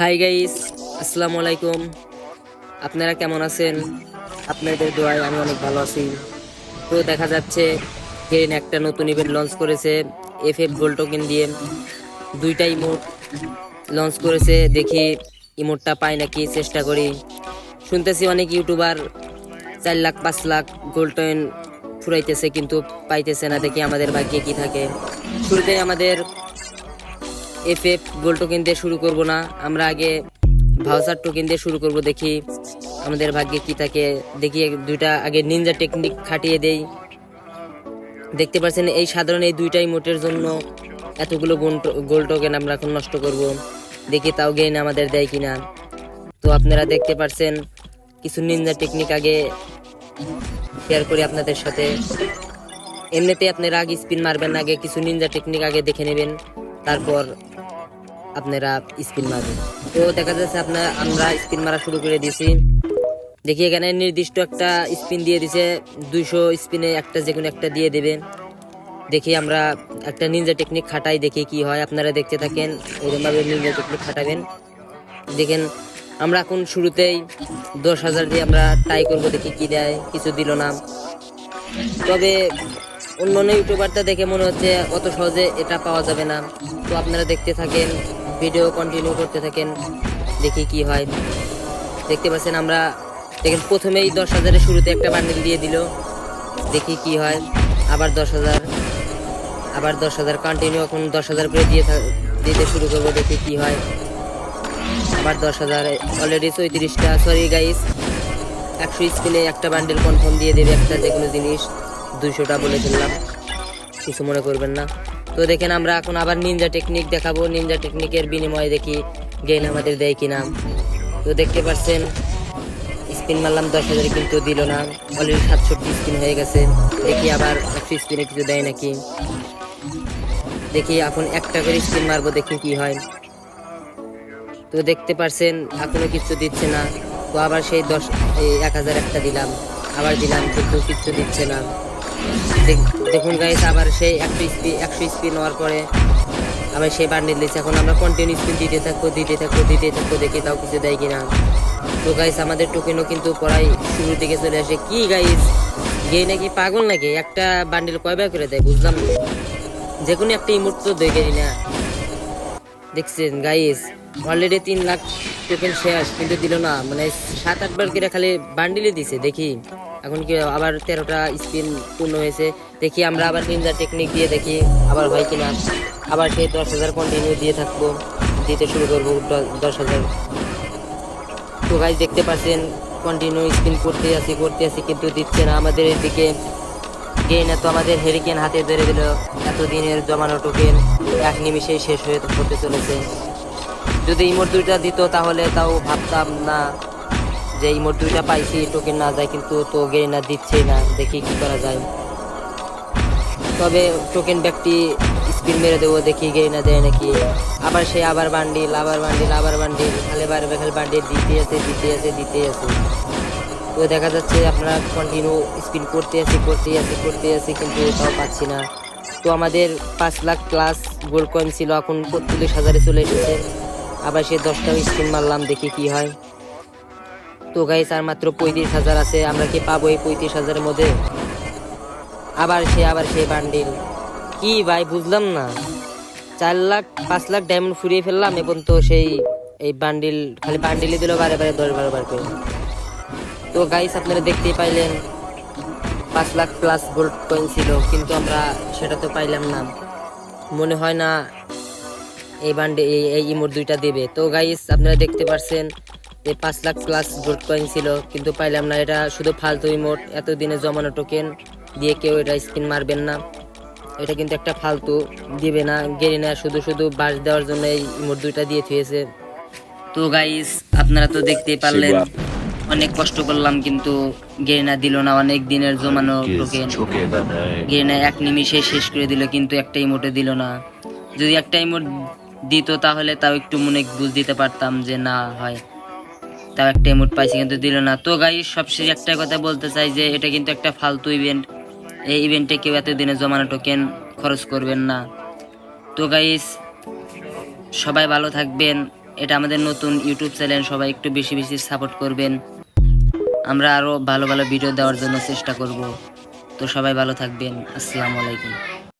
Hi guys আসসালামু আলাইকুম আপনারা কেমন আছেন? আপনাদের দোয়ায় আমি অনেক ভালো আছি। তো দেখা যাচ্ছে গেরিন একটা নতুন ইভেন্ট লঞ্চ করেছে এফ এফ গোল টোকেন দিয়ে। দুইটা ইমোট লঞ্চ করেছে। দেখি ইমোটটা পাই নাকি, চেষ্টা করি। শুনতেছি অনেক ইউটিউবার চার লাখ, পাঁচ লাখ গোল্ড টোয়েন ফুরাইতেছে, কিন্তু পাইতেছে না। দেখি আমাদের ভাগ্যে কি থাকে। শুরুতে আমাদের এফ এফ গোল টোকেন দিয়ে শুরু করব না। আমরা আগে ভাউচার টোকেন দিয়ে শুরু করব, দেখি আমাদের ভাগ্যে কি থাকে। দেখি দুইটা আগে নিনজা টেকনিক খাটিয়ে দেই। দেখতে পাচ্ছেন এই সাধারণ এই দুইটাই মোটের জন্য এতগুলো গোল টোকেন আমরা এখন নষ্ট করব। দেখি তাও গেইন আমাদের দেয় কিনা। তো আপনারা দেখতে পাচ্ছেন কিছু নিনজা টেকনিক আগে শেয়ার করি আপনাদের সাথে। এমনিতে আপনারা আগে স্পিন মারবেন আগে কিছু নিনজা টেকনিক আগে দেখে নেবেন। তারপর আপনারা স্পিন মারবেন। তো দেখা যাচ্ছে আপনার, আমরা স্পিন মারা শুরু করে দিয়েছি। দেখি এখানে নির্দিষ্ট একটা স্পিন দিয়ে দিছে। দুইশো স্পিনে একটা যে কোনো একটা দিয়ে দেবে দেখি আমরা একটা নিনজা টেকনিক খাটাই, দেখি কি হয়। আপনারা দেখতে থাকেন, এরকমভাবে নিনজা টেকনিক খাটাবেন। দেখেন, আমরা এখন শুরুতেই দশ হাজার দিয়ে আমরা ট্রাই করব, দেখি কি দেয়, কিছু দিল না। তবে অন্য অন্য ইউটিউবারটা দেখে মনে হচ্ছে অত সহজে এটা পাওয়া যাবে না। তো আপনারা দেখতে থাকেন ভিডিও কন্টিনিউ করতে থাকেন, দেখি কি হয়। দেখতে পাচ্ছেন আমরা, দেখেন প্রথমেই দশ হাজারের শুরুতে একটা বান্ডিল দিয়ে দিল, দেখি কি হয়। আবার দশ হাজার, আবার দশ হাজার কন্টিনিউ এখন দশ হাজার করে দিয়ে দিতে শুরু করব, দেখি কি হয়। আবার দশ হাজার অলরেডি চৌত্রিশটা সরি গাইস একশো স্পিনে একটা বান্ডেল কনফার্ম দিয়ে দেবে একটা যে কোনো জিনিস, দুইশোটা বলে দিলাম। কিছু মনে করবেন না। তো দেখেন আমরা এখন আবার নিনজা টেকনিক দেখাবো। নিনজা টেকনিকের বিনিময়ে দেখি গেইন আমাদের দেয় কিনা। তো দেখতে পাচ্ছেন স্পিন মারলাম, দশ হাজার কিন্তু দিল না। অলরেডি সাতষট্টি স্পিন হয়ে গেছে। দেখি আবার একশো স্পিনে কিছু দেয় নাকি। দেখি এখন একটা করে স্পিন মারবো, দেখি কি হয়। তো দেখতে পারছেন এখনও কিছু দিচ্ছে না। তো আবার সেই দশ এক হাজার একটা দিলাম। আবার দিলাম, কিন্তু কিচ্ছু দিচ্ছে না। দেখ- দেখুন গাইস আবার সেই একশো স্পিন একশো স্পিন হওয়ার পরে আবার সেই বান্ডিল দিচ্ছে। এখন আমরা কন্টিনিউ স্পিন দিতে থাকব দিতে থাকব দিতে থাকব, দেখি তাও কিছু দেয় কিনা। তো গাইস আমাদের টোকেনও কিন্তু পড়াই শুরুর দিকে চলে আসে। কি গাইস গেই নাকি পাগল নাকি? একটা বান্ডিল কয়বার করে দেয়, বুঝলাম না। যে কোনো একটা ইমোট তো দেখে না দেখছেন গাইস অলরেডি তিন লাখ টোকেন শেষ কিন্তু দিল না। মানে সাত আটবার করে খালি বান্ডিলে দিছে, দেখি। এখন কি আবার তেরোটা স্পিন পূর্ণ হয়েছে? দেখি আমরা আবার নিনজা টেকনিক দিয়ে দেখি আবার হয় কিনা। আবার সেই দশ হাজার কন্টিনিউ দিয়ে থাকব। দিতে শুরু করব দশ হাজার। তো ভাই দেখতে পাচ্ছেন কন্টিনিউ স্পিন করতে আছি করতে আছি, কিন্তু দিচ্ছে না আমাদের এদিকে। গেইন তো আমাদের হেরিকেন হাতে ধরে দিল। এতদিনের জমানো টোকেন এক নিমিষেই শেষ হয়ে হতে চলেছে। যদি ইমোট দুইটা দিত তাহলে তাও ভাবতাম না। যে ইমোট দুইটা পাইছি টোকেন না যায় কিন্তু তো গেইন আর দিচ্ছেই না। দেখি কি করা যায়। তবে টোকেন ব্যাগটি স্পিন মেরে দেবো, দেখি গেই না দেয় নাকি। আবার সে আবার বান্ডিল আবার বান্ডিল আবার বান্ডিল খালি বারবে খালি বান্ডিল দিতে আছে দিতে আছে দিতে আছে। তো দেখা যাচ্ছে আপনারা কন্টিনিউ স্পিন করতে আছি করতে আছি করতে আছি, কিন্তু তাও পাচ্ছি না। তো আমাদের পাঁচ লাখ প্লাস গোল্ড কয়েন ছিল, এখন বত্রিশ হাজারে চলে এসেছে। আবার সে দশটা স্পিন মারলাম, দেখি কি হয়। তো গাইস আর মাত্র পঁয়ত্রিশ হাজার আছে, আমরা কি পাবো এই পঁয়ত্রিশ হাজারের মধ্যে? আবার সে, আবার সেই বান্ডিল কি ভাই, বুঝলাম না। চার লাখ, পাঁচ লাখ ডায়মন্ড ফুরিয়ে ফেললাম এবং তো সেই, এই বান্ডিল খালি বান্ডিলই দিল বারে বারে, দশ বারো বার করে। তো গাইস আপনারা দেখতেই পাইলেন, পাঁচ লাখ প্লাস গোল্ড কয়েন ছিল, কিন্তু আমরা সেটা তো পাইলাম না। মনে হয় না, এই বান্ডে এই এই ইমোট দুইটা দেবে। তো গাইস আপনারা দেখতে পারছেন যে পাঁচ লাখ প্লাস গোল্ড কয়েন ছিল কিন্তু পাইলাম না। এটা শুধু ফালতু ইমোট এতদিনে জমানো টোকেন দিয়ে কেউ এটা স্পিন মারবেন না। এটা কিন্তু একটা ফালতু দিবে না গেরি না শুধু শুধু বাস দেওয়ার জন্য এই ইমোট দুইটা দিয়ে থুয়েছে। তো গাইস আপনারা তো দেখতেই পারলেন অনেক কষ্ট করলাম কিন্তু গেরিনা দিল না অনেক দিনের জমানো টোকেন গেরিনা এক নিমিষে শেষ করে দিল কিন্তু একটা ইমোটে দিল না। যদি একটা ইমোট দিত তাহলে তাও একটু মনে বুঝ দিতে পারতাম যে না হয়। তাও একটা ইমোট পাইছি, কিন্তু দিল না। তো গাইস সবশেষে একটা কথা বলতে চাই যে, এটা কিন্তু একটা ফালতু ইভেন্ট এই ইভেন্টে কেউ এতদিনে জমানো টোকেন খরচ করবেন না। তো গাইস সবাই ভালো থাকবেন। এটা আমাদের নতুন ইউটিউব চ্যানেল সবাই একটু বেশি বেশি সাপোর্ট করবেন। আমরা আরও ভালো ভালো ভিডিও দেওয়ার জন্য চেষ্টা করব। তো সবাই ভালো থাকবেন। আসসালামু আলাইকুম।